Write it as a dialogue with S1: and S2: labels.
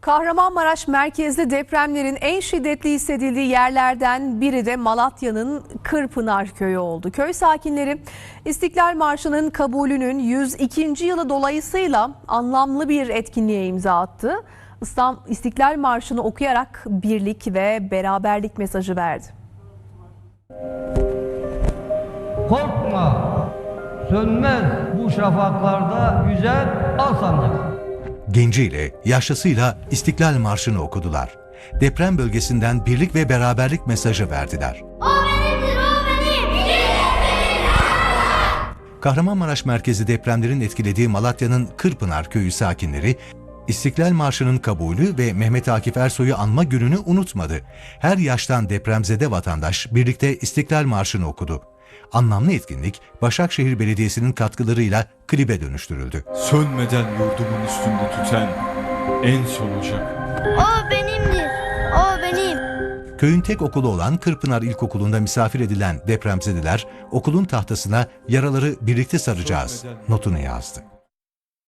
S1: Kahramanmaraş merkezli depremlerin en şiddetli hissedildiği yerlerden biri de Malatya'nın Kırpınar köyü oldu. Köy sakinleri İstiklal Marşı'nın kabulünün 102. yılı dolayısıyla anlamlı bir etkinliğe imza attı. İslam İstiklal Marşı'nı okuyarak birlik ve beraberlik mesajı verdi.
S2: Korkma, sönmez bu şafaklarda güzel al.
S3: Genciyle, yaşlısıyla İstiklal Marşı'nı okudular. Deprem bölgesinden birlik ve beraberlik mesajı verdiler.
S4: O benimdir, o benim.
S3: Kahramanmaraş merkezi depremlerin etkilediği Malatya'nın Kırpınar köyü sakinleri, İstiklal Marşı'nın kabulü ve Mehmet Akif Ersoy'u anma gününü unutmadı. Her yaştan depremzede vatandaş birlikte İstiklal Marşı'nı okudu. Anlamlı etkinlik Başakşehir Belediyesi'nin katkılarıyla klibe dönüştürüldü.
S5: Sönmeden yurdumun üstünde tüten en son ocak.
S4: O benimdir, o benim.
S3: Köyün tek okulu olan Kırpınar İlkokulu'nda misafir edilen depremzedeler okulun tahtasına yaraları birlikte saracağız notunu yazdı.